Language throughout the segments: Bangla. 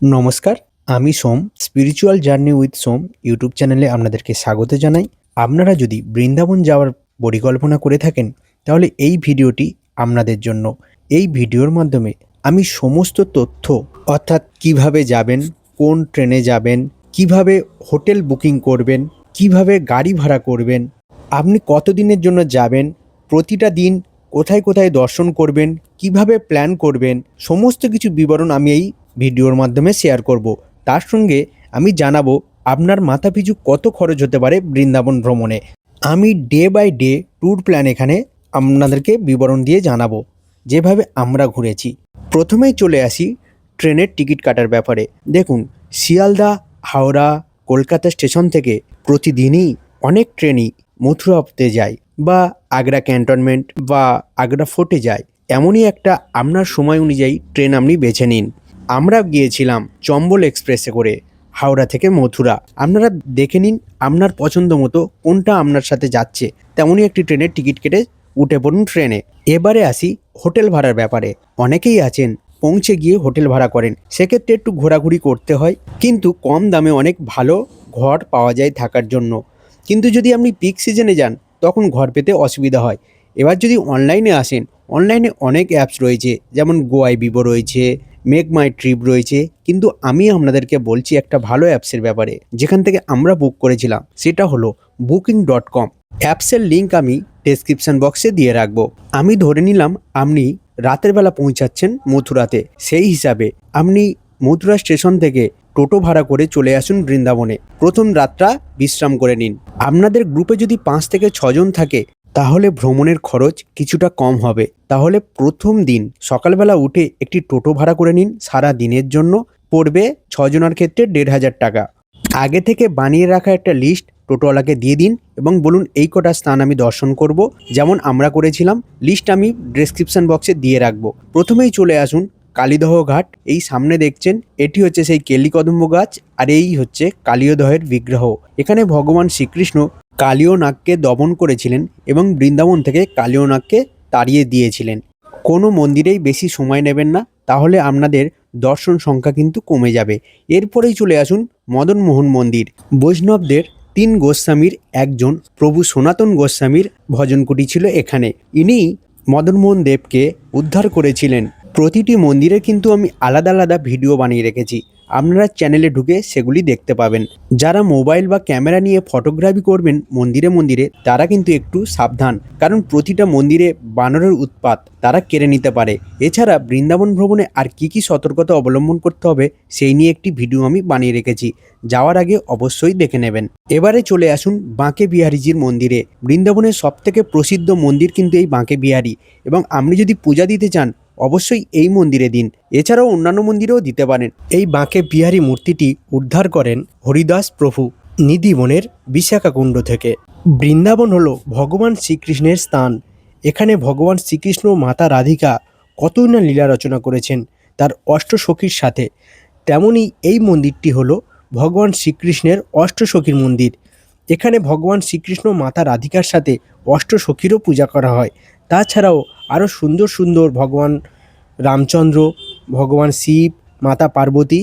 নমস্কার, আমি Som spiritual journey with Som YouTube চ্যানেলে আপনাদেরকে স্বাগত জানাই। আপনারা যদি বৃন্দাবন যাওয়ার পরিকল্পনা করে থাকেন, তাহলে এই ভিডিওটি আপনাদের জন্য। এই ভিডিওর মাধ্যমে আমি সমস্ত তথ্য, অর্থাৎ কীভাবে যাবেন, কোন ট্রেনে যাবেন, কীভাবে হোটেল বুকিং করবেন, কীভাবে গাড়ি ভাড়া করবেন, আপনি কতদিনের জন্য যাবেন, প্রতিটা দিন কোথায় কোথায় দর্শন করবেন, কীভাবে প্ল্যান করবেন, সমস্ত কিছু বিবরণ আমি এই ভিডিওর মাধ্যমে শেয়ার করব। তার সঙ্গে আমি জানাব আপনার মাথাপিছু কত খরচ হতে পারে বৃন্দাবন ভ্রমণে। আমি day by day tour plan এখানে আপনাদেরকে বিবরণ দিয়ে জানাব, যেভাবে আমরা ঘুরেছি। প্রথমেই চলে আসি ট্রেনের টিকিট কাটার ব্যাপারে। দেখুন, শিয়ালদা, হাওড়া, কলকাতা স্টেশন থেকে প্রতিদিনই অনেক ট্রেনই মথুরাতে যায় বা আগ্রা ক্যান্টনমেন্ট বা আগ্রা ফোর্টে যায়। এমনই একটা আপনার সময় অনুযায়ী ট্রেন আপনি বেছে নিন। আমরা গিয়েছিলাম চম্বল এক্সপ্রেসে করে, হাওড়া থেকে মথুরা। আপনারা দেখে নিন আপনার পছন্দ মতো কোনটা আপনার সাথে যাচ্ছে। তেমনই একটি ট্রেনের টিকিট কেটে উঠে পড়ুন ট্রেনে। এবারে আসি হোটেল ভাড়ার ব্যাপারে। অনেকেই আছেন, পৌঁছে গিয়ে হোটেল ভাড়া করেন। সেক্ষেত্রে একটু ঘোরাঘুরি করতে হয়, কিন্তু কম দামে অনেক ভালো ঘর পাওয়া যায় থাকার জন্য। কিন্তু যদি আপনি পিক সিজনে যান, তখন ঘর পেতে অসুবিধা হয়। এবার যদি অনলাইনে আসেন অনলাইনে অনেক অ্যাপস রয়েছে, যেমন গোয়াই বিবো রয়েছে মেক মাই ট্রিপ রয়েছে। কিন্তু আমি আপনাদেরকে বলছি একটা ভালো অ্যাপসের ব্যাপারে। যেখান থেকে আমরা বুক করেছিলাম, সেটা হলো বুকিং ডট কম অ্যাপসের লিঙ্ক আমি ডেসক্রিপশন বক্সে দিয়ে রাখব। আমি ধরে নিলাম, আপনি রাতের বেলা পৌঁছাচ্ছেন মথুরাতে। সেই হিসাবে আপনি মথুরা স্টেশন থেকে টোটো ভাড়া করে চলে আসুন বৃন্দাবনে। প্রথম রাতটা বিশ্রাম করে নিন। আপনাদের গ্রুপে যদি পাঁচ থেকে ছজন থাকে তাহলে ভ্রমণের খরচ কিছুটা কম হবে। তাহলে প্রথম দিন সকালবেলা উঠে একটি টোটো ভাড়া করে নিন। সারা দিনের জন্য পড়বে ছজনের ক্ষেত্রে দেড় হাজার টাকা। আগে থেকে বানিয়ে রাখা একটা লিস্ট টোটোওয়ালাকে দিয়ে দিন এবং বলুন, এই কটা স্থান আমি দর্শন করব। যেমন আমরা করেছিলাম লিস্ট আমি ডেসক্রিপশন বক্সে দিয়ে রাখব। প্রথমেই চলে আসুন কালীদহ ঘাট। এই সামনে দেখছেন, এটি হচ্ছে সেই কেলিকদম্ব গাছ আর এই হচ্ছে কালীয়দহের বিগ্রহ। এখানে ভগবান শ্রীকৃষ্ণ কালীয় নাগকে দমন করেছিলেন এবং বৃন্দাবন থেকে কালীয় নাগকে তাড়িয়ে দিয়েছিলেন। কোনো মন্দিরেই বেশি সময় নেবেন না, তাহলে আপনাদের দর্শন সংখ্যা কিন্তু কমে যাবে। এরপরেই চলে আসুন মদন মোহন মন্দির। বৈষ্ণবদের তিন গোস্বামীর একজন প্রভু সনাতন গোস্বামীর ভজনকুটি ছিল এখানে। ইনি মদনমোহন দেবকে উদ্ধার করেছিলেন। প্রতিটি মন্দিরে কিন্তু আমি আলাদা আলাদা ভিডিও বানিয়ে রেখেছি। আপনারা চ্যানেলে ঢুকে সেগুলি দেখতে পাবেন। যারা মোবাইল বা ক্যামেরা নিয়ে ফটোগ্রাফি করবেন মন্দিরে মন্দিরে, তারা কিন্তু একটু সাবধান। কারণ প্রতিটা মন্দিরে বানরের উৎপাত, তারা কেড়ে নিতে পারে। এছাড়া বৃন্দাবন ভ্রমণে আর কি কি সতর্কতা অবলম্বন করতে হবে, সেই নিয়ে একটি ভিডিও আমি বানিয়ে রেখেছি। যাওয়ার আগে অবশ্যই দেখে নেবেন। এবারে চলে আসুন বাঁকে বিহারিজির মন্দিরে। বৃন্দাবনের সবথেকে প্রসিদ্ধ মন্দির কিন্তু এই বাঁকে বিহারী। এবং আপনি যদি পূজা দিতে চান অবশ্যই এই মন্দিরে দিন। এছাড়াও অন্যান্য মন্দিরেও দিতে পারেন। এই বাঁকে বিহারী মূর্তিটি উদ্ধার করেন হরিদাস প্রভু নিধিবনের বিশাখাকুণ্ড থেকে। বৃন্দাবন হল ভগবান শ্রীকৃষ্ণের স্থান। এখানে ভগবান শ্রীকৃষ্ণ মাতা রাধিকা কতই না লীলা রচনা করেছেন তার অষ্টসখীর সাথে। তেমনি এই মন্দিরটি হলো ভগবান শ্রীকৃষ্ণের অষ্টসখীর মন্দির। এখানে ভগবান শ্রীকৃষ্ণ মাতা রাধিকার সাথে অষ্টসখীরও পূজা করা হয়। তাছাড়াও আরও সুন্দর সুন্দর ভগবান রামচন্দ্র, ভগবান শিব, মাতা পার্বতী,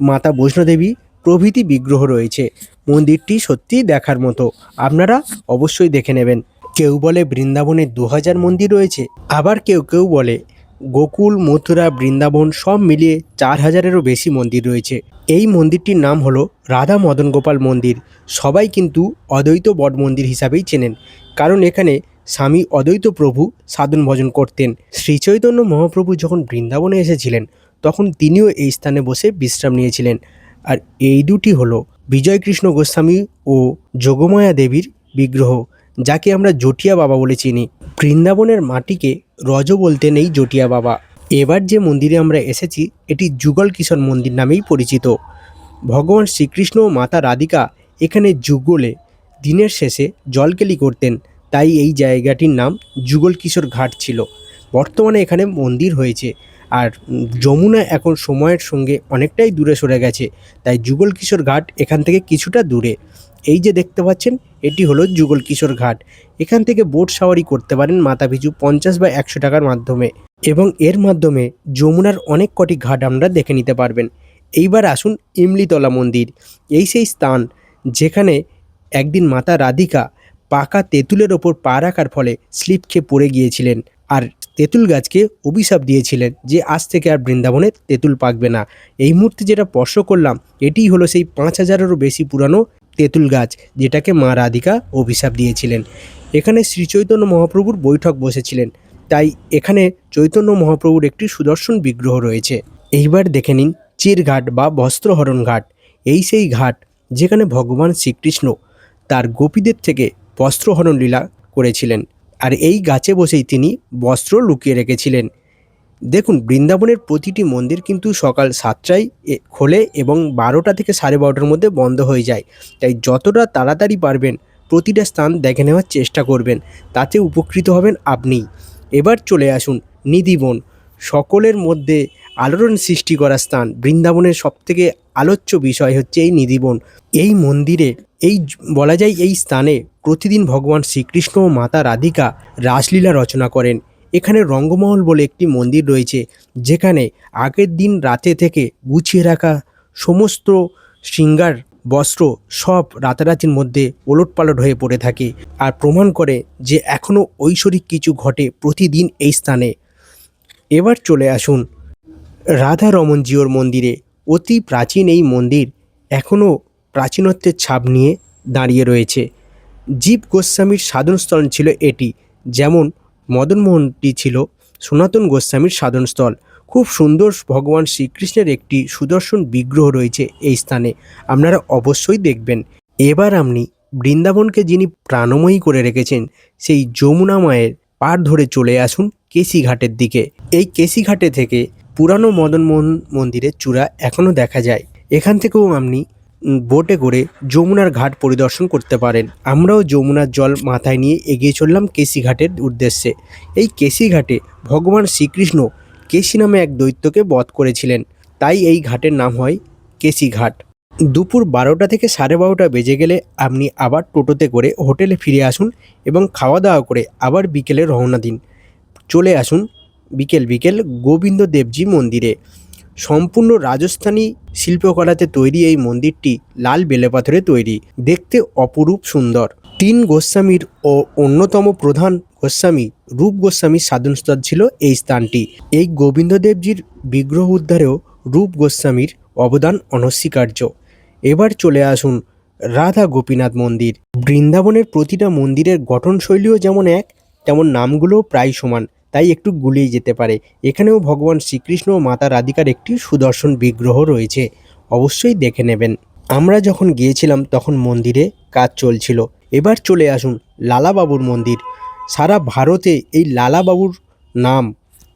মাতা বৈষ্ণোদেবী প্রভৃতি বিগ্রহ রয়েছে। মন্দিরটি সত্যিই দেখার মতো। আপনারা অবশ্যই দেখে নেবেন। কেউ বলে বৃন্দাবনে দু হাজার মন্দির রয়েছে, আবার কেউ কেউ বলে গোকুল, মথুরা, বৃন্দাবন সব মিলিয়ে চার হাজারেরও বেশি মন্দির রয়েছে। এই মন্দিরটির নাম হলো রাধা মদন গোপাল মন্দির। সবাই কিন্তু অদ্বৈত বট মন্দির হিসাবেই চেনেন, কারণ এখানে স্বামী অদ্বৈত প্রভু সাধন ভজন করতেন। শ্রীচৈতন্য মহাপ্রভু যখন বৃন্দাবনে এসেছিলেন, তখন তিনিও এই স্থানে বসে বিশ্রাম নিয়েছিলেন। আর এই দুটি হলো বিজয়কৃষ্ণ গোস্বামী ও যোগমায়া দেবীর বিগ্রহ, যাকে আমরা জটিয়া বাবা বলে চিনি। বৃন্দাবনের মাটিকে রজ বলতে নেই জটিয়া বাবা। এবার যে মন্দিরে আমরা এসেছি, এটি যুগল কিশোর মন্দির নামেই পরিচিত। ভগবান শ্রীকৃষ্ণ ও মাতা রাধিকা এখানে যুগলে দিনের শেষে জলকেলি করতেন। তাই এই জায়গাটির নাম যুগল কিশোর ঘাট ছিল। বর্তমানে এখানে মন্দির হয়েছে আর যমুনা এখন সময়ের সঙ্গে অনেকটাই দূরে সরে গেছে, তাই যুগল কিশোর ঘাট এখান থেকে কিছুটা দূরে। এই যে দেখতে পাচ্ছেন, এটি হলো যুগল কিশোর ঘাট। এখান থেকে বোট সাওয়ারি করতে পারেন মাথাপিছু পঞ্চাশ বা একশো টাকার মাধ্যমে এবং এর মাধ্যমে যমুনার অনেক কটি ঘাট আমরা দেখে নিতে পারবেন। এইবার আসুন ইমলিতলা মন্দির। এই সেই স্থান যেখানে একদিন মাতা রাধিকা পাকা তেঁতুলের ওপর পা রাখার ফলে স্লিপ খেয়ে পড়ে গিয়েছিলেন। আর তেঁতুল গাছকে অভিশাপ দিয়েছিলেন যে আজ থেকে আর বৃন্দাবনে তেঁতুল পাকবে না। এই মুহূর্তে যেটা স্পর্শ করলাম, এটিই হলো সেই পাঁচ হাজারেরও বেশি পুরানো তেঁতুল গাছ, যেটাকে মা রাধিকা অভিশাপ দিয়েছিলেন। এখানে শ্রী চৈতন্য মহাপ্রভুর বৈঠক বসেছিলেন, তাই এখানে চৈতন্য মহাপ্রভুর একটি সুদর্শন বিগ্রহ রয়েছে। এইবার দেখে নিন চিরঘাট বা বস্ত্রহরণ ঘাট। এই সেই ঘাট যেখানে ভগবান শ্রীকৃষ্ণ তার গোপীদের থেকে বস্ত্রহরণ লীলা করেছিলেন আর এই গাছে বসেই তিনি বস্ত্র লুকিয়ে রেখেছিলেন। দেখুন, বৃন্দাবনের প্রতিটি মন্দির কিন্তু সকাল সাতটায় খোলে এবং বারোটা থেকে সাড়ে বারোটার মধ্যে বন্ধ হয়ে যায়। তাই যতটা তাড়াতাড়ি পারবেন, প্রতিটা স্থান দেখে নেওয়ার চেষ্টা করবেন। তাতে উপকৃত হবেন আপনি এবার চলে আসুন নিধিবন। সকলের মধ্যে আলোড়ন সৃষ্টি করা স্থান বৃন্দাবনের সবথেকে আলোচ্য বিষয় হচ্ছে এই নিধিবন। এই মন্দিরে, এই বলা যায় এই স্থানে প্রতিদিন ভগবান শ্রীকৃষ্ণ ও মাতা রাধিকা রাসলীলা রচনা করেন। এখানে রঙ্গমহল বলে একটি মন্দির রয়েছে, যেখানে আগের দিন রাতে থেকে গুছিয়ে রাখা সমস্ত শৃঙ্গার, বস্ত্র সব রাতারাতির মধ্যে ওলটপালট হয়ে পড়ে থাকে আর প্রমাণ করে যে এখনও ঐশ্বরিক কিছু ঘটে প্রতিদিন এই স্থানে। এবার চলে আসুন রাধা রমনজিওর মন্দিরে অতি প্রাচীন এই মন্দির এখনও প্রাচীনত্বের ছাপ নিয়ে দাঁড়িয়ে রয়েছে। জীব গোস্বামীর সাধনস্থল ছিল এটি, যেমন মদনমোহনটি ছিল সনাতন গোস্বামীর সাধনস্থল। খুব সুন্দর ভগবান শ্রীকৃষ্ণের একটি সুদর্শন বিগ্রহ রয়েছে এই স্থানে, আপনারা অবশ্যই দেখবেন। এবার আপনি বৃন্দাবনকে যিনি প্রাণময়ী করে রেখেছেন, সেই যমুনা মায়ের পার ধরে চলে আসুন কেসি ঘাটের দিকে। এই কেসি ঘাটে থেকে পুরানো মদন মদনমোহন মন্দিরের চূড়া এখনও দেখা যায়। এখান থেকেও আপনি বোটে করে যমুনার ঘাট পরিদর্শন করতে পারেন। আমরাও যমুনার জল মাথায় নিয়ে এগিয়ে চললাম কেসি ঘাটের উদ্দেশ্যে। এই কেসি ঘাটে ভগবান শ্রীকৃষ্ণ কেসি নামে এক দৈত্যকে বধ করেছিলেন। তাই এই ঘাটের নাম হয় কেসি ঘাট। দুপুর বারোটা থেকে সাড়ে বারোটা বেজে গেলে আপনি আবার টোটোতে করে হোটেলে ফিরে আসুন এবং খাওয়া দাওয়া করে আবার বিকেলে রওনা দিন। চলে আসুন বিকেল বিকেল গোবিন্দ দেবজি মন্দিরে। সম্পূর্ণ রাজস্থানী শিল্পকলাতে তৈরি এই মন্দিরটি লাল বেলেপাথরে তৈরি। দেখতে অপরূপ সুন্দর। তিন গোস্বামীর ও অন্যতম প্রধান গোস্বামী রূপ গোস্বামীর সাধনস্থল ছিল এই স্থানটি। এই গোবিন্দদেবজির বিগ্রহ উদ্ধারেও রূপ গোস্বামীর অবদান অনস্বীকার্য। এবার চলে আসুন রাধা গোপীনাথ মন্দির। বৃন্দাবনের প্রতিটা মন্দিরের গঠনশৈলীও যেমন এক, তেমন নামগুলোও প্রায় সমান। তাই একটু গুলিয়ে যেতে পারে। এখানেও ভগবান শ্রীকৃষ্ণ ও মাতা রাধিকার একটি সুদর্শন বিগ্রহ রয়েছে। অবশ্যই দেখে নেবেন। আমরা যখন গিয়েছিলাম তখন মন্দিরে কাজ চলছিল। এবার চলে আসুন লালাবাবুর মন্দির। সারা ভারতে এই লালাবাবুর নাম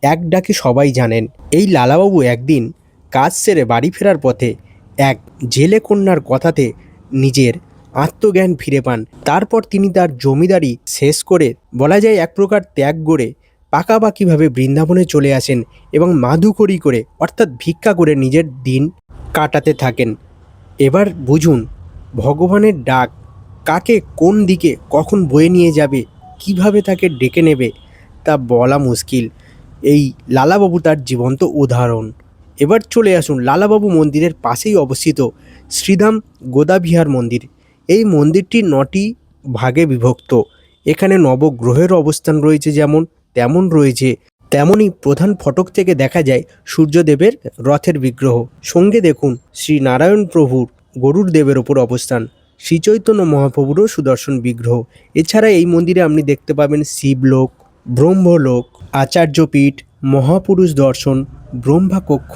এক ডাকে সবাই জানেন। এই লালাবাবু একদিন কাজ সেরে বাড়ি ফেরার পথে এক জেলে কন্যার কথাতে নিজের আত্মজ্ঞান ফিরে পান। তারপর তিনি তার জমিদারি শেষ করে বলা যায় এক প্রকার ত্যাগ করে পাকাপাকিভাবে বৃন্দাবনে চলে আসেন এবং মাধুকরি করে, অর্থাৎ ভিক্ষা করে নিজের দিন কাটাতে থাকেন। এবার বুঝুন, ভগবানের ডাক কাকে কোন দিকে কখন বয়ে নিয়ে যাবে, কীভাবে তাকে ডেকে নেবে, তা বলা মুশকিল। এই লালাবাবু তার জীবন্ত উদাহরণ। এবার চলে আসুন লালাবাবু মন্দিরের পাশেই অবস্থিত শ্রীধাম গোদাবিহার মন্দির। এই মন্দিরটি নটি ভাগে বিভক্ত। এখানে নবগ্রহের অবস্থান রয়েছে যেমন তেমন রয়েছে, তেমনই প্রধান ফটক থেকে দেখা যায় সূর্যদেবের রথের বিগ্রহ। সঙ্গে দেখুন শ্রী নারায়ণ প্রভুর গরুর দেবের ওপর অবস্থান। শ্রীচৈতন্য মহাপ্রভুরও সুদর্শন বিগ্রহ। এছাড়া এই মন্দিরে আপনি দেখতে পাবেন শিবলোক, ব্রহ্মলোক, আচার্যপীঠ, মহাপুরুষ দর্শন, ব্রহ্মাকক্ষ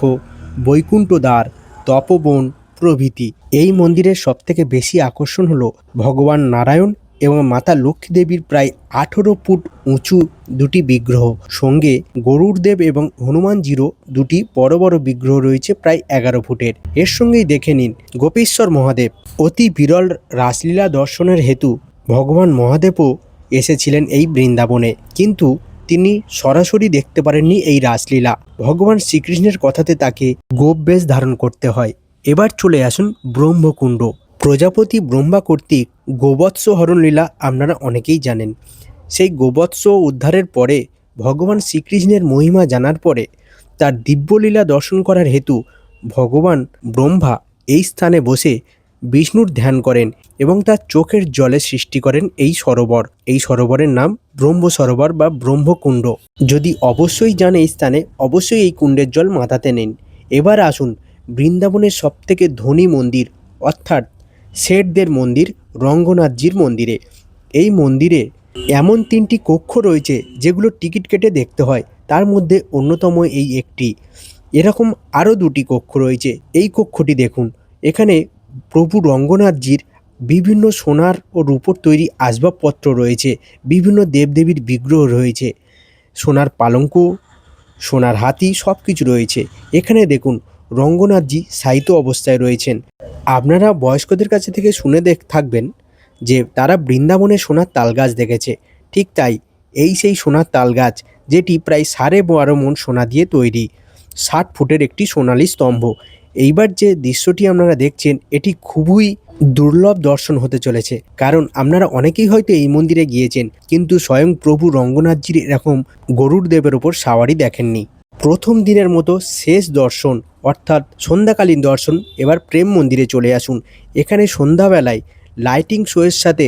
বৈকুণ্ঠ দ্বার তপবন প্রভৃতি। এই মন্দিরের সবথেকে বেশি আকর্ষণ হলো ভগবান নারায়ণ এবং মাতা লক্ষ্মী দেবীর প্রায় আঠেরো ফুট উঁচু দুটি বিগ্রহ। সঙ্গে গরুর দেব এবং হনুমানজিরও দুটি বড় বড় বিগ্রহ রয়েছে প্রায় এগারো ফুটের। এর সঙ্গেই দেখে নিন, গোপেশ্বর মহাদেব অতি বিরল রাসলীলা দর্শনের হেতু ভগবান মহাদেবও এসেছিলেন এই বৃন্দাবনে। কিন্তু তিনি সরাসরি দেখতে পারেননি এই রাসলীলা। ভগবান শ্রীকৃষ্ণের কথাতে তাকে গোপ বেশ ধারণ করতে হয়। এবার চলে আসুন ব্রহ্মকুণ্ড। প্রজাপতি ব্রহ্মা কর্তৃক গোবৎস হরণলীলা আপনারা অনেকেই জানেন। সেই গোবৎস উদ্ধারের পরে ভগবান শ্রীকৃষ্ণের মহিমা জানার পরে তার দিব্যলীলা দর্শন করার হেতু ভগবান ব্রহ্মা এই স্থানে বসে বিষ্ণুর ধ্যান করেন এবং তার চোখের জলে সৃষ্টি করেন এই সরোবর। এই সরোবরের নাম ব্রহ্ম সরোবর বা ব্রহ্মকুণ্ড। যদি অবশ্যই যান এই স্থানে, অবশ্যই এই কুণ্ডের জল মাথাতে নিন। এবার আসুন বৃন্দাবনের সবথেকে ধনী মন্দির, অর্থাৎ শেঠদের মন্দির রঙ্গনাথজির মন্দিরে। এই মন্দিরে এমন তিনটি কক্ষ রয়েছে যেগুলো টিকিট কেটে দেখতে হয়। তার মধ্যে অন্যতম এই একটি। এরকম আরও দুটি কক্ষ রয়েছে। এই কক্ষটি দেখুন। এখানে প্রভু রঙ্গনাথজির বিভিন্ন সোনার ও রূপোর তৈরি আসবাবপত্র রয়েছে। বিভিন্ন দেবদেবীর বিগ্রহ রয়েছে। সোনার পালঙ্ক, সোনার হাতি সব কিছু রয়েছে। এখানে দেখুন, রঙ্গনাথজি সাহিত্য অবস্থায় রয়েছেন। আপনারা বয়স্কদের কাছে থেকে শুনে দেখ, থাকবেন যে তারা বৃন্দাবনে সোনার তাল গাছ দেখেছে। ঠিক তাই এই সেই সোনার তাল গাছ যেটি প্রায় সাড়ে বারো মন সোনা দিয়ে তৈরি, ষাট ফুটের একটি সোনালি স্তম্ভ। এইবার যে দৃশ্যটি আপনারা দেখছেন, এটি খুবই দুর্লভ দর্শন হতে চলেছে। কারণ আপনারা অনেকেই হয়তো এই মন্দিরে গিয়েছেন, কিন্তু স্বয়ং প্রভু রঙ্গনাথজির এরকম গরুর দেবের ওপর সাওয়ারি দেখেননি। প্রথম দিনের মতো শেষ দর্শন, অর্থাৎ সন্ধ্যাকালীন দর্শন, এবার প্রেম মন্দিরে চলে আসুন। এখানে সন্ধ্যাবেলায় লাইটিং শোয়ের সাথে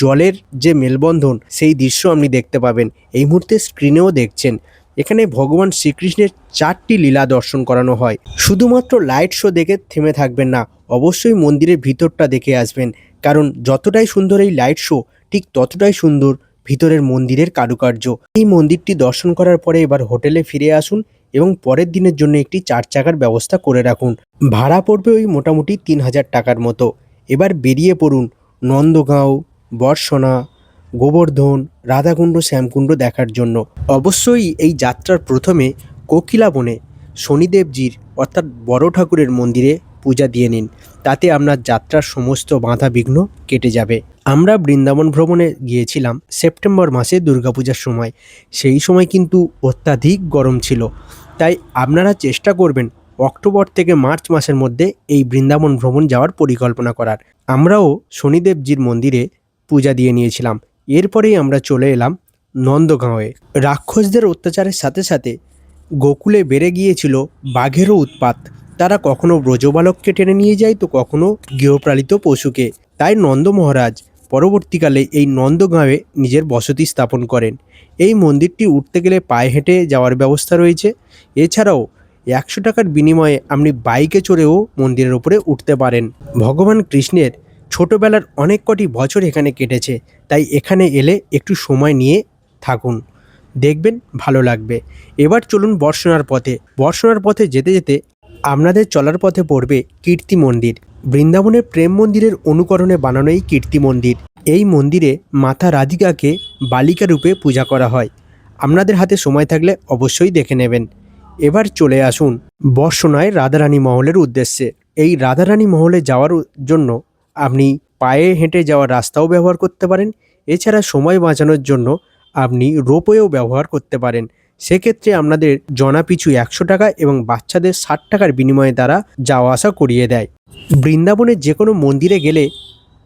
জলের যে মেলবন্ধন, সেই দৃশ্য আপনি দেখতে পাবেন। এই মুহূর্তে স্ক্রিনেও দেখছেন। এখানে ভগবান শ্রীকৃষ্ণের চারটি লীলা দর্শন করানো হয়। শুধুমাত্র লাইট শো দেখে থেমে থাকবেন না, অবশ্যই মন্দিরের ভিতরটা দেখে আসবেন। কারণ যতটাই সুন্দর এই লাইট শো ঠিক ততটাই সুন্দর ভিতরের মন্দিরের কারুকার্য। এই মন্দিরটি দর্শন করার পরে এবার হোটেলে ফিরে আসুন এবং পরের দিনের জন্য একটি চার চাকার ব্যবস্থা করে রাখুন। ভাড়া পড়বে ওই মোটামুটি তিন হাজার টাকার মতো। এবার বেরিয়ে পড়ুন নন্দগাঁও বর্ষণা গোবর্ধন, রাধাকুণ্ড, শ্যামকুণ্ড দেখার জন্য। অবশ্যই এই যাত্রার প্রথমে কোকিলা বনে শনিদেবজির অর্থাৎ বড় ঠাকুরের মন্দিরে পূজা দিয়ে নিন। তাতে আপনার যাত্রার সমস্ত বাধা বিঘ্ন কেটে যাবে। আমরা বৃন্দাবন ভ্রমণে গিয়েছিলাম সেপ্টেম্বর মাসে দুর্গাপূজার সময়। সেই সময় কিন্তু অত্যাধিক গরম ছিল। তাই আপনারা চেষ্টা করবেন অক্টোবর থেকে মার্চ মাসের মধ্যে এই বৃন্দাবন ভ্রমণ যাওয়ার পরিকল্পনা করার। আমরাও শনিদেবজির মন্দিরে পূজা দিয়ে নিয়েছিলাম। এরপরেই আমরা চলে এলাম নন্দগাঁওয়ে। রাক্ষসদের অত্যাচারের সাথে সাথে গোকুলে বেড়ে গিয়েছিল বাঘেরও উৎপাত। তারা কখনো ব্রজবালককে টেনে নিয়ে যায় তো কখনো গৃহপালিত পশুকে। তাই নন্দ মহারাজ পরবর্তীকালে এই নন্দগাঁওয়ে নিজের বসতি স্থাপন করেন। এই মন্দিরটি উঠতে গেলে পায়ে হেঁটে যাওয়ার ব্যবস্থা রয়েছে। এছাড়াও একশো টাকার বিনিময়ে আপনি বাইকে চড়েও মন্দিরের উপরে উঠতে পারেন। ভগবান কৃষ্ণের ছোটবেলার অনেক কটি বছর এখানে কেটেছে, তাই এখানে এলে একটু সময় নিয়ে থাকুন। দেখবেন ভালো লাগবে। এবার চলুন বর্ষণার পথে। বর্ষণার পথে যেতে যেতে আপনাদের চলার পথে পড়বে কীর্তি মন্দির। বৃন্দাবনের প্রেম মন্দিরের অনুকরণে বানানো এই কীর্তি মন্দির। এই মন্দিরে মাতা রাধিকাকে বালিকা রূপে পূজা করা হয়। আপনাদের হাতে সময় থাকলে অবশ্যই দেখে নেবেন। এবার চলে আসুন বর্ষণায় রাধারানী মহলের উদ্দেশ্যে। এই রাধারানী মহলে যাওয়ার জন্য আপনি পায়ে হেঁটে যাওয়ার রাস্তাও ব্যবহার করতে পারেন। এছাড়া সময় বাঁচানোর জন্য আপনি রোপওয়েও ব্যবহার করতে পারেন। সেক্ষেত্রে আপনাদের জনাপিছু একশো টাকা এবং বাচ্চাদের ষাট টাকার বিনিময়ে তারা যাওয়া আসা করিয়ে দেয়। বৃন্দাবনের যে কোনো মন্দিরে গেলে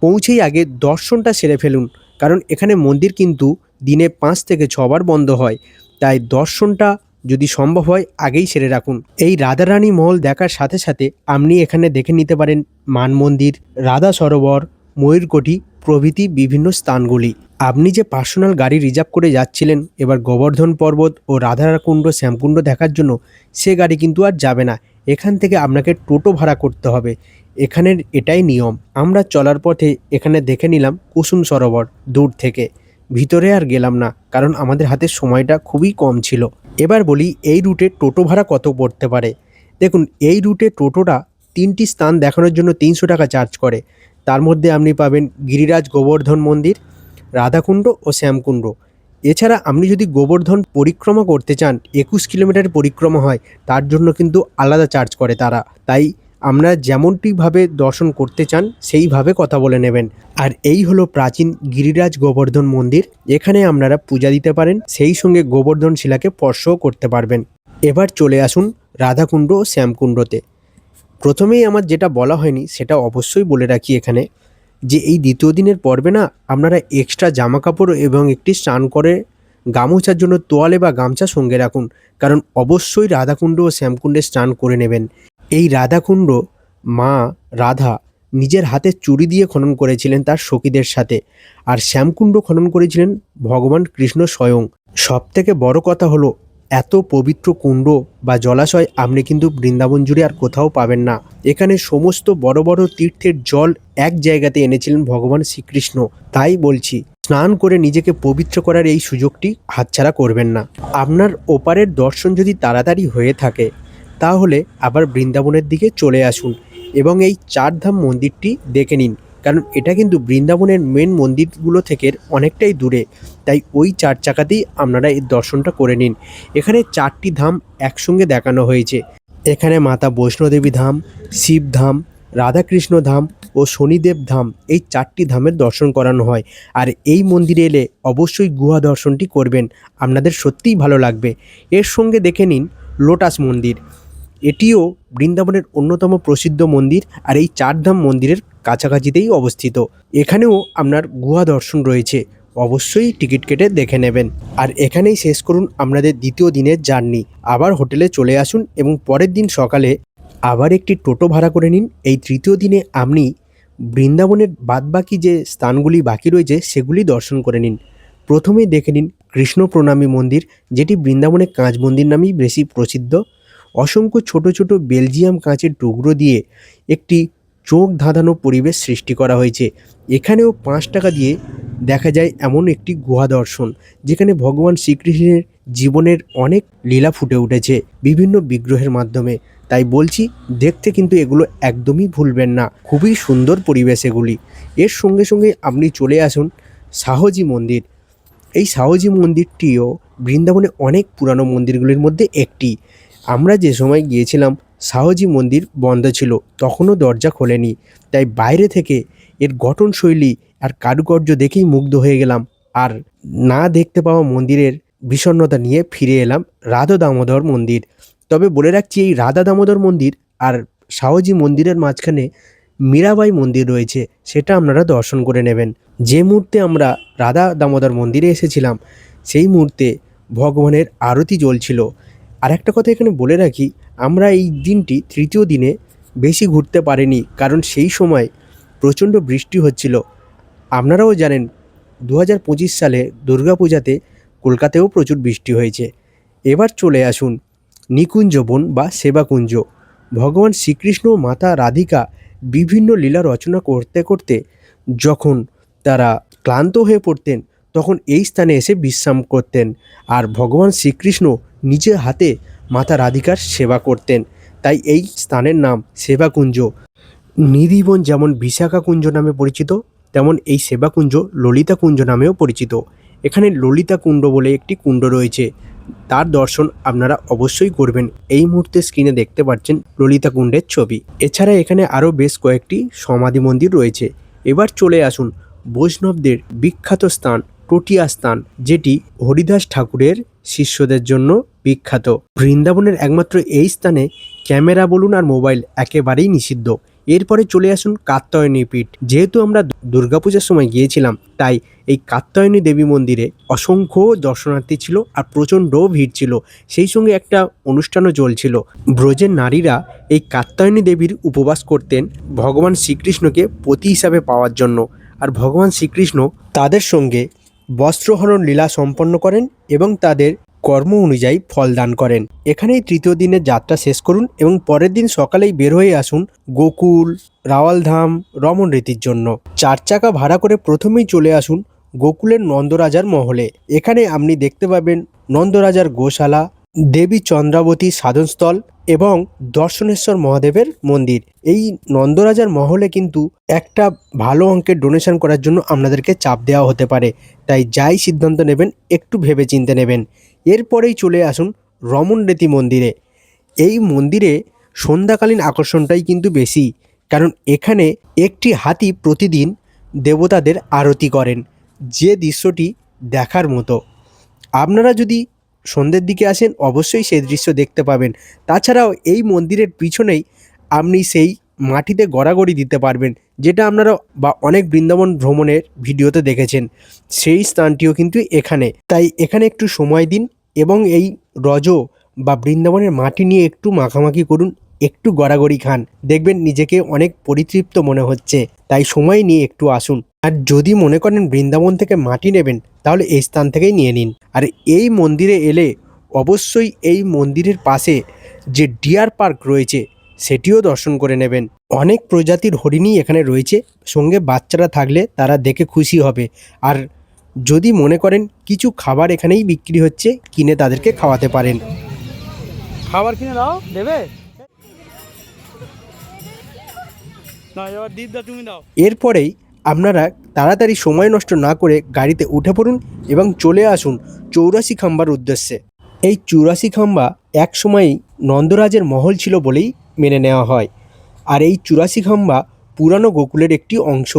পৌঁছেই আগে দর্শনটা সেরে ফেলুন, কারণ এখানে মন্দির কিন্তু দিনে পাঁচ থেকে ছবার বন্ধ হয়। তাই দর্শনটা যদি সম্ভব হয়, আগেই সেরে রাখুন। এই রাধারানী মহল দেখার সাথে সাথে আপনি এখানে দেখে নিতে পারেন মান মন্দির, রাধা সরোবর, ময়ূরকটি প্রভৃতি বিভিন্ন স্থানগুলি। আপনি যে পার্সোনাল গাড়ি রিজার্ভ করে যাচ্ছিলেন, এবার গোবর্ধন পর্বত ও রাধাকুণ্ড শ্যামকুণ্ড দেখার জন্য সে গাড়ি কিন্তু আর যাবে না। এখান থেকে আপনাকে টোটো ভাড়া করতে হবে। এখানের এটাই নিয়ম। আমরা চলার পথে এখানে দেখে নিলাম কুসুম সরোবর, দূর থেকে। ভিতরে আর গেলাম না, কারণ আমাদের হাতে সময়টা খুবই কম ছিল। এবার বলি, এই রুটে টোটো ভাড়া কত পড়তে পারে? দেখুন, এই রুটে টোটোটা তিনটি স্থান দেখানোর জন্য তিনশো টাকা চার্জ করে। তার মধ্যে আপনি পাবেন গিরিরাজ গোবর্ধন মন্দির রাধাকুণ্ড ও শ্যামকুণ্ড। এছাড়া আপনি যদি গোবর্ধন পরিক্রমা করতে চান, একুশ কিলোমিটার পরিক্রমা হয়, তার জন্য কিন্তু আলাদা চার্জ করে তারা। তাই আপনারা যেমনটিভাবে দর্শন করতে চান, সেইভাবে কথা বলে নেবেন। আর এই হলো প্রাচীন গিরিরাজ গোবর্ধন মন্দির, এখানে আপনারা পূজা দিতে পারেন, সেই সঙ্গে গোবর্ধন শিলাকে স্পর্শও করতে পারবেন। এবার চলে আসুন রাধাকুণ্ড ও শ্যামকুণ্ডতে। প্রথমেই আমার যেটা বলা হয়নি, সেটা অবশ্যই বলে রাখি এখানে। যে এই দ্বিতীয় দিনের পর্বে না আপনারা এক্সট্রা জামা কাপড় এবং একটি স্নান করে গামোছার জন্য তোয়ালে বা গামছা সঙ্গে রাখুন। কারণ অবশ্যই রাধাকুণ্ড ও শ্যামকুণ্ডে স্নান করে নেবেন। এই রাধাকুণ্ড মা রাধা নিজের হাতে চুরি দিয়ে খনন করেছিলেন তার সখীদের সাথে। আর শ্যামকুণ্ড খনন করেছিলেন ভগবান কৃষ্ণ স্বয়ং। সব থেকে বড় কথা হলো এত পবিত্র কুণ্ড বা জলাশয় আপনি কিন্তু বৃন্দাবন জুড়ে আর কোথাও পাবেন না। এখানে সমস্ত বড় বড় তীর্থের জল এক জায়গাতে এনেছিলেন ভগবান শ্রীকৃষ্ণ। তাই বলছি, স্নান করে নিজেকে পবিত্র করার এই সুযোগটি হাতছাড়া করবেন না। আপনার ওপারের দর্শন যদি তাড়াতাড়ি হয়ে থাকে, তাহলে আবার বৃন্দাবনের দিকে চলে আসুন এবং এই চারধাম মন্দিরটি দেখে নিন। কারণ এটা কিন্তু বৃন্দাবনের মেন মন্দিরগুলো থেকে অনেকটাই দূরে। তাই ওই চার চাকাতেই আপনারা এই দর্শনটা করে নিন। এখানে চারটি ধাম একসঙ্গে দেখানো হয়েছে। এখানে মাতা বৈষ্ণোদেবী ধাম শিবধাম রাধাকৃষ্ণ ধাম ও শনিদেব ধাম এই চারটি ধামের দর্শন করানো হয়। আর এই মন্দিরে এলে অবশ্যই গুহা দর্শনটি করবেন। আপনাদের সত্যিই ভালো লাগবে। এর সঙ্গে দেখে নিন লোটাস মন্দির। এটিও বৃন্দাবনের অন্যতম প্রসিদ্ধ মন্দির আর এই চারধাম মন্দিরের কাছাকাছিতেই অবস্থিত। এখানেও আপনার গুহা দর্শন রয়েছে। অবশ্যই টিকিট কেটে দেখে নেবেন। আর এখানেই শেষ করুন আপনাদের দ্বিতীয় দিনের জার্নি। আবার হোটেলে চলে আসুন এবং পরের দিন সকালে আবার একটি টোটো ভাড়া করে নিন। এই তৃতীয় দিনে আপনি বৃন্দাবনের বাদবাকি যে স্থানগুলি বাকি রয়েছে, সেগুলি দর্শন করে নিন। প্রথমেই দেখে নিন কৃষ্ণ প্রণামী মন্দির, যেটি বৃন্দাবনের কাঁচ মন্দির নামেই বেশি প্রসিদ্ধ। অসংখ্য ছোট ছোট বেলজিয়াম কাঁচের টুকরো দিয়ে একটি চোখ ধাঁধানো পরিবেশ সৃষ্টি করা হয়েছে। এখানেও পাঁচ টাকা দিয়ে দেখা যায় এমন একটি গুহা দর্শন, যেখানে ভগবান শ্রীকৃষ্ণের জীবনের অনেক লীলা ফুটে উঠেছে বিভিন্ন বিগ্রহের মাধ্যমে। তাই বলছি, দেখতে কিন্তু এগুলো একদমই ভুলবেন না। খুবই সুন্দর পরিবেশ এগুলি। এর সঙ্গে সঙ্গে আপনি চলে আসুন সাহজি মন্দির। এই সাহজি মন্দিরটিও বৃন্দাবনে অনেক পুরানো মন্দিরগুলির মধ্যে একটি। আমরা যে সময় গিয়েছিলাম সাহজি মন্দির বন্ধ ছিল, তখনও দরজা খোলেনি। তাই বাইরে থেকে এর গঠনশৈলী আর কারুকার্য দেখেই মুগ্ধ হয়ে গেলাম। আর না দেখতে পাওয়া মন্দিরের বিষণ্ণতা নিয়ে ফিরে এলাম রাধা দামোদর মন্দির। তবে বলে রাখছি, এই রাধা দামোদর মন্দির আর সাহজি মন্দিরের মাঝখানে মীরাবাই মন্দির রয়েছে, সেটা আপনারা দর্শন করে নেবেন। যে মুহূর্তে আমরা রাধা দামোদর মন্দিরে এসেছিলাম, সেই মুহূর্তে ভগবানের আরতি জ্বলছিল। আর একটা কথা এখানে বলে রাখি আমরা এই দিনটি তৃতীয় দিনে বেশি ঘুরতে পারিনি, কারণ সেই সময় প্রচণ্ড বৃষ্টি হচ্ছিল। আপনারাও জানেন দু হাজার পঁচিশ সালে দুর্গাপূজাতে কলকাতায়ও প্রচুর বৃষ্টি হয়েছে। এবার চলে আসুন নিকুঞ্জ বন বা সেবাকুঞ্জ। ভগবান শ্রীকৃষ্ণ, মাতা রাধিকা বিভিন্ন লীলা রচনা করতে করতে যখন তারা ক্লান্ত হয়ে পড়তেন, তখন এই স্থানে এসে বিশ্রাম করতেন। আর ভগবান শ্রীকৃষ্ণ নিজের হাতে মাতা রাধিকার সেবা করতেন। তাই এই স্থানের নাম সেবাকুঞ্জ। নিধিবন যেমন বিশাখা কুঞ্জ নামে পরিচিত, তেমন এই সেবাকুঞ্জ ললিতা কুঞ্জ নামেও পরিচিত। এখানে ললিতা কুণ্ড বলে একটি কুণ্ড রয়েছে। তার দর্শন আপনারা অবশ্যই করবেন। এই মুহূর্তে স্ক্রিনে দেখতে পাচ্ছেন ললিতা কুণ্ডের ছবি। এছাড়া এখানে আরও বেশ কয়েকটি সমাধি মন্দির রয়েছে। এবার চলে আসুন বৈষ্ণবদের বিখ্যাত স্থান, টটিয়া স্থান, যেটি হরিদাস ঠাকুরের শিষ্যদের জন্য বিখ্যাত। বৃন্দাবনের একমাত্র এই স্থানে ক্যামেরা বলুন আর মোবাইল একেবারেই নিষিদ্ধ। এরপরে চলে আসুন কাত্যায়নী পীঠ। যেহেতু আমরা দুর্গাপূজার সময় গিয়েছিলাম, তাই এই কাত্যায়নী দেবী মন্দিরে অসংখ্য দর্শনার্থী ছিল আর প্রচণ্ড ভিড় ছিল। সেই সঙ্গে একটা অনুষ্ঠানও চলছিল। ব্রজের নারীরা এই কাত্যায়নী দেবীর উপবাস করতেন ভগবান শ্রীকৃষ্ণকে পতি হিসাবে পাওয়ার জন্য। আর ভগবান শ্রীকৃষ্ণ তাদের সঙ্গে বস্ত্রহরণ লীলা সম্পন্ন করেন এবং তাদের কর্ম অনুযায়ী ফল দান করেন। এখানেই তৃতীয় দিনের যাত্রা শেষ করুন এবং পরের দিন সকালেই বের হয়ে আসুন গোকুল, রাওয়ালধাম রমন রীতির জন্য। চার চাকা ভাড়া করে প্রথমেই চলে আসুন গোকুলের নন্দরাজার মহলে। এখানে আপনি দেখতে পাবেন নন্দরাজার গোশালা, দেবী চন্দ্রাবতী সাধনস্থল এবং দর্শনেশ্বর মহাদেবের মন্দির। এই নন্দরাজার মহলে কিন্তু একটা ভালো অঙ্কের ডোনেশন করার জন্য আপনাদেরকে চাপ দেওয়া হতে পারে। তাই যাই সিদ্ধান্ত নেবেন, একটু ভেবে চিনতে নেবেন। এরপরেই চলে আসুন রমন রীতি মন্দিরে। এই মন্দিরে সন্ধ্যাকালীন আকর্ষণটাই কিন্তু বেশি, কারণ এখানে একটি হাতি প্রতিদিন দেবতাদের আরতি করেন, যে দৃশ্যটি দেখার মতো। আপনারা যদি সন্ধ্যের দিকে আসেন, অবশ্যই সেই দৃশ্য দেখতে পাবেন। তাছাড়াও এই মন্দিরের পিছনেই আপনি সেই মাটিতে গড়াগড়ি দিতে পারবেন, যেটা আপনারা বা অনেক বৃন্দাবন ভ্রমণের ভিডিওতে দেখেছেন। সেই স্থানটিও কিন্তু এখানে। তাই এখানে একটু সময় দিন এবং এই রজ বা বৃন্দাবনের মাটি নিয়ে একটু মাখামাখি করুন, একটু গড়াগড়ি খান। দেখবেন নিজেকে অনেক পরিতৃপ্ত মনে হচ্ছে। তাই সময় নিয়ে একটু আসুন। আর যদি মনে করেন বৃন্দাবন থেকে মাটি নেবেন, তাহলে এই স্থান থেকেই নিয়ে নিন। আর এই মন্দিরে এলে অবশ্যই এই মন্দিরের পাশে যে ডিয়ার পার্ক রয়েছে, সেটিও দর্শন করে নেবেন। অনেক প্রজাতির হরিণই এখানে রয়েছে। সঙ্গে বাচ্চারা থাকলে তারা দেখে খুশি হবে। আর যদি মনে করেন কিছু খাবার এখানেই বিক্রি হচ্ছে কিনে তাদেরকে খাওয়াতে পারেন। খাবার কিনে দাও দেবে? এরপরেই আপনারা তাড়াতাড়ি সময় নষ্ট না করে গাড়িতে উঠে পড়ুন এবং চলে আসুন চৌরাশি খাম্বার উদ্দেশ্যে। এই চৌরাশি খাম্বা এক সময়ই নন্দরাজের মহল ছিল বলেই মেনে নেওয়া হয়। আর এই চুরাশি খাম্বা পুরানো গোকুলের একটি অংশ।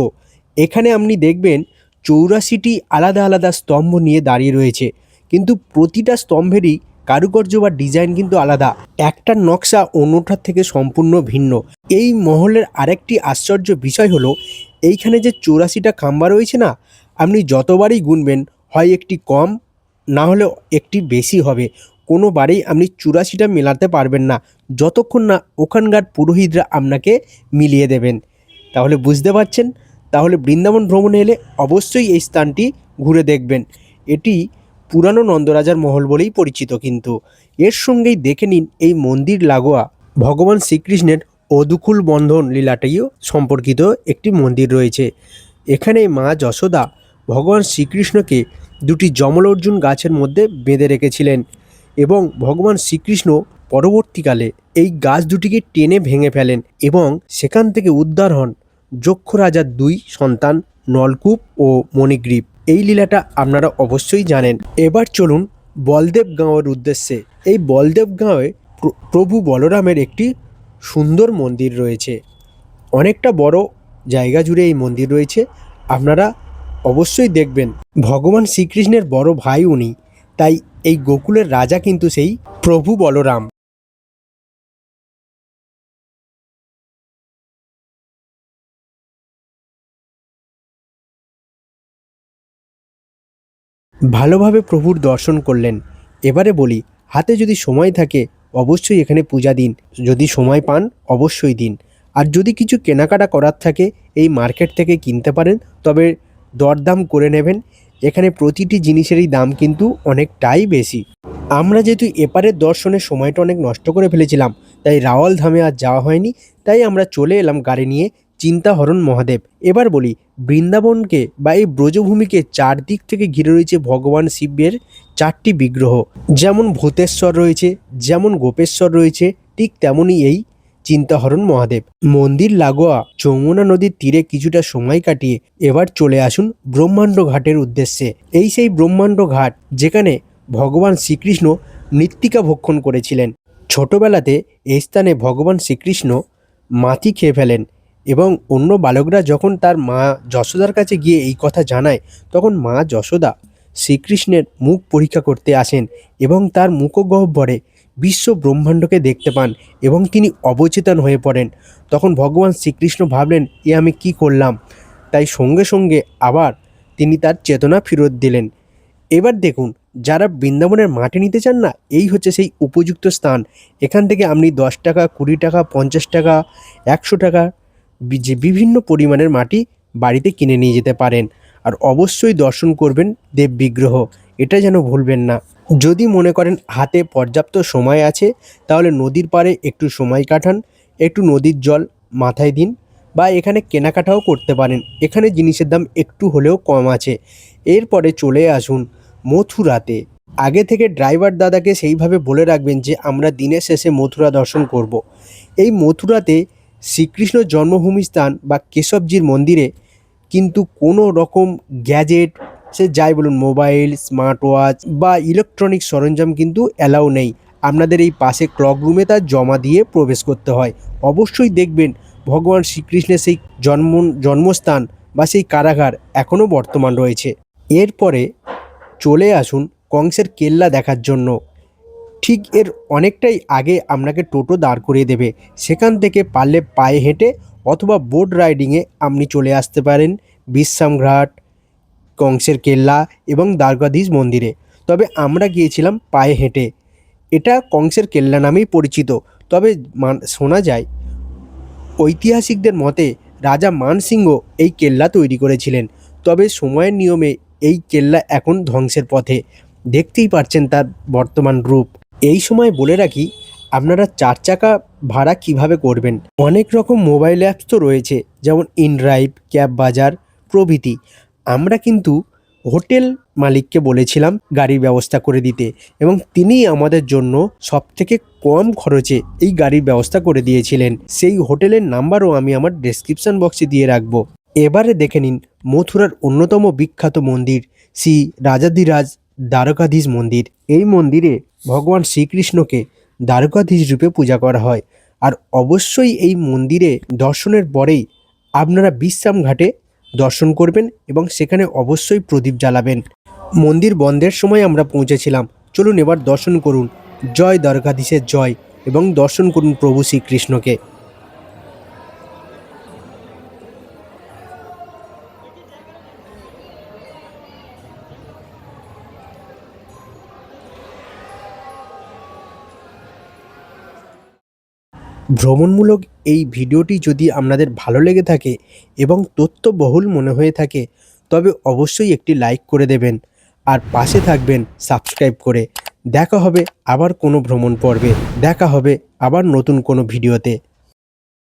এখানে আপনি দেখবেন চৌরাশিটি আলাদা আলাদা স্তম্ভ নিয়ে দাঁড়িয়ে রয়েছে। কিন্তু প্রতিটা স্তম্ভেরই কারুকার্য বা ডিজাইন কিন্তু আলাদা। একটার নকশা অন্যটার থেকে সম্পূর্ণ ভিন্ন। এই মহলের আরেকটি আশ্চর্য বিষয় হলো, এইখানে যে চৌরাশিটা খাম্বা রয়েছে না, আপনি যতবারই গুনবেন, হয় একটি কম, না হলেও একটি বেশি হবে। কোনোবারেই আপনি চুরাশিটা মেলাতে পারবেন না। যতক্ষণ না ওখানকার পুরোহিতরা আপনাকে মিলিয়ে দেবেন। তাহলে বুঝতে পারছেন? তাহলে বৃন্দাবন ভ্রমণে এলে অবশ্যই এই স্থানটি ঘুরে দেখবেন। এটি পুরানো নন্দরাজার মহল বলেই পরিচিত কিন্তু। এর সঙ্গেই দেখে নিন এই মন্দির লাগোয়া। ভগবান শ্রীকৃষ্ণের অদুকুল বন্ধন লীলাটিও সম্পর্কিত একটি মন্দির রয়েছে। এখানে মা যশোদা ভগবান শ্রীকৃষ্ণকে দুটি যমল অর্জুন গাছের মধ্যে বেঁধে রেখেছিলেন এবং ভগবান শ্রীকৃষ্ণ পরবর্তীকালে এই গাছ দুটিকে টেনে ভেঙে ফেলেন এবং সেখান থেকে উদ্ধার হন। যক্ষ রাজার দুই সন্তান নলকূপ ও মণিগ্রীব। এই লীলাটা আপনারা অবশ্যই জানেন। এবার চলুন বলদেব গাঁওয়ের উদ্দেশ্যে। এই বলদেব গাঁয়ে প্রভু বলরামের একটি সুন্দর মন্দির রয়েছে। অনেকটা বড় জায়গা জুড়ে এই মন্দির রয়েছে। আপনারা অবশ্যই দেখবেন, ভগবান শ্রীকৃষ্ণের বড় ভাই উনি। তাই এই গোকুলের রাজা কিন্তু সেই প্রভু বলরাম। ভালোভাবে প্রভুর দর্শন করলেন। এবারে বলি, হাতে যদি সময় থাকে, অবশ্যই এখানে পূজা দিন। যদি সময় পান, অবশ্যই দিন। আর যদি কিছু কেনাকাটা করার থাকে, এই মার্কেট থেকে কিনতে পারেন, তবে দরদাম করে নেবেন। এখানে প্রতিটি জিনিসেরই দাম কিন্তু অনেকটাই বেশি। আমরা যেহেতু এপারের দর্শনের সময়টা অনেক নষ্ট করে ফেলেছিলাম, তাই রাওয়াল ধামে আর যাওয়া হয়নি, তাই আমরা চলে এলাম গাড়ি নিয়ে চিন্তাহরণ মহাদেব। এবার বলি, বৃন্দাবনকে বা এই ব্রজভূমিকে চারদিক থেকে ঘিরে রয়েছে ভগবান শিবের চারটি বিগ্রহ। যেমন ভূতেশ্বর রয়েছে, যেমন গোপেশ্বর রয়েছে, ঠিক তেমনই এই চিন্তাহরণ মহাদেব। মন্দির লাগোয়া যমুনা নদীর তীরে কিছুটা সময় কাটিয়ে এবার চলে আসুন ব্রহ্মাণ্ড ঘাটের উদ্দেশ্যে। এই সেই ব্রহ্মাণ্ড ঘাট যেখানে ভগবান শ্রীকৃষ্ণ মৃত্তিকা ভক্ষণ করেছিলেন। ছোটবেলাতে এই স্থানে ভগবান শ্রীকৃষ্ণ মাটি খেয়ে ফেলেন। এবং অন্য বালকরা যখন তার মা যশোদার কাছে গিয়ে এই কথা জানায়, তখন মা যশোদা শ্রীকৃষ্ণের মুখ পরীক্ষা করতে আসেন এবং তার মুখগহ্বরে বিশ্ব ব্রহ্মাণ্ডকে দেখতে পান এবং তিনি অবচেতন হয়ে পড়েন। তখন ভগবান শ্রীকৃষ্ণ ভাবলেন, এ আমি কি করলাম? তাই সঙ্গে সঙ্গে আবার তিনি তার চেতনা ফেরত দিলেন। এবার দেখুন, যারা বৃন্দাবনের মাটি নিতে চান না, এই হচ্ছে সেই উপযুক্ত স্থান। এখান থেকে আপনি দশ টাকা, কুড়ি টাকা, পঞ্চাশ টাকা, একশো টাকা যে বিভিন্ন পরিমাণের মাটি বাড়িতে কিনে নিয়ে যেতে পারেন। আর অবশ্যই দর্শন করবেন দেব বিগ্রহ, এটা যেন ভুলবেন না। যদি মনে করেন হাতে পর্যাপ্ত সময় আছে, তাহলে নদীর পাড়ে একটু সময় কাটান, একটু নদীর জল মাথায় দিন বা এখানে কেনাকাটাও করতে পারেন। এখানে জিনিসের দাম একটু হলেও কম আছে। এরপরে চলে আসুন মথুরাতে। আগে থেকে ড্রাইভার দাদাকে সেইভাবে বলে রাখবেন যে, আমরা দিনের শেষে মথুরা দর্শন করব। এই মথুরাতে শ্রীকৃষ্ণ জন্মভূমি স্থান বা কেশবজির মন্দিরে কিন্তু কোনো রকম গ্যাজেট, সে যাই বলুন মোবাইল স্মার্ট ওয়াচ বা ইলেকট্রনিক সরঞ্জাম কিন্তু অ্যালাউ নেই। আপনাদের এই পাশে ক্লক রুমে তার জমা দিয়ে প্রবেশ করতে হয়। অবশ্যই দেখবেন ভগবান শ্রীকৃষ্ণের সেই জন্ম, জন্মস্থান বা সেই কারাগার এখনও বর্তমান রয়েছে। এরপরে চলে আসুন কংসের কেল্লা দেখার জন্য। ঠিক এর অনেকটাই আগে আপনাকে টোটো দাঁড় করিয়ে দেবে। সেখান থেকে পারলে পায়ে হেঁটে অথবা বোট রাইডিংয়ে আপনি চলে আসতে পারেন বিশ্রামঘাট কংসের কেল্লা এবং দ্বারকাধীশ মন্দিরে। তবে আমরা গিয়েছিলাম পায়ে হেঁটে। এটা কংসের কেল্লা নামেই পরিচিত। তবে মান- শোনা যায়, ঐতিহাসিকদের মতে রাজা মানসিংহ এই কেল্লা তৈরি করেছিলেন। তবে সময়ের নিয়মে এই কেল্লা এখন ধ্বংসের পথে। দেখতেই পাচ্ছেন তার বর্তমান রূপ। এই সময় বলে রাখি, আপনারা চার চাকা ভাড়া কীভাবে করবেন? অনেক রকম মোবাইল অ্যাপস তো রয়েছে, যেমন ইনড্রাইভ ক্যাব বাজার প্রভৃতি। আমরা কিন্তু হোটেল মালিককে বলেছিলাম গাড়ির ব্যবস্থা করে দিতে এবং তিনিই আমাদের জন্য সব থেকে কম খরচে এই গাড়ির ব্যবস্থা করে দিয়েছিলেন। সেই হোটেলের নাম্বারও আমি আমার ডেসক্রিপশন বক্সে দিয়ে রাখব। এবারে দেখে নিন মথুরার অন্যতম বিখ্যাত মন্দির, শ্রী রাজাধিরাজ দ্বারকাধীশ মন্দির। এই মন্দিরে ভগবান শ্রীকৃষ্ণকে দ্বারকাধীশ রূপে পূজা করা হয়। আর অবশ্যই এই মন্দিরে দর্শনের পরেই আপনারা বিশ্রাম ঘাটে দর্শন করবেন এবং সেখানে অবশ্যই প্রদীপ জ্বালাবেন। মন্দির বন্ধের সময় আমরা পৌঁছেছিলাম। চলুন এবার দর্শন করুন। জয় দ্বারকাধীশের জয় এবং দর্শন করুন প্রভু শ্রীকৃষ্ণকে। ভ্রমণমূলক এই ভিডিওটি যদি আপনাদের ভালো লেগে থাকে এবং তথ্যবহুল মনে হয়ে থাকে, তবে অবশ্যই একটি লাইক করে দেবেন আর পাশে থাকবেন সাবস্ক্রাইব করে। দেখা হবে আবার কোনো ভ্রমণ পর্বে। দেখা হবে আবার নতুন কোনো ভিডিওতে।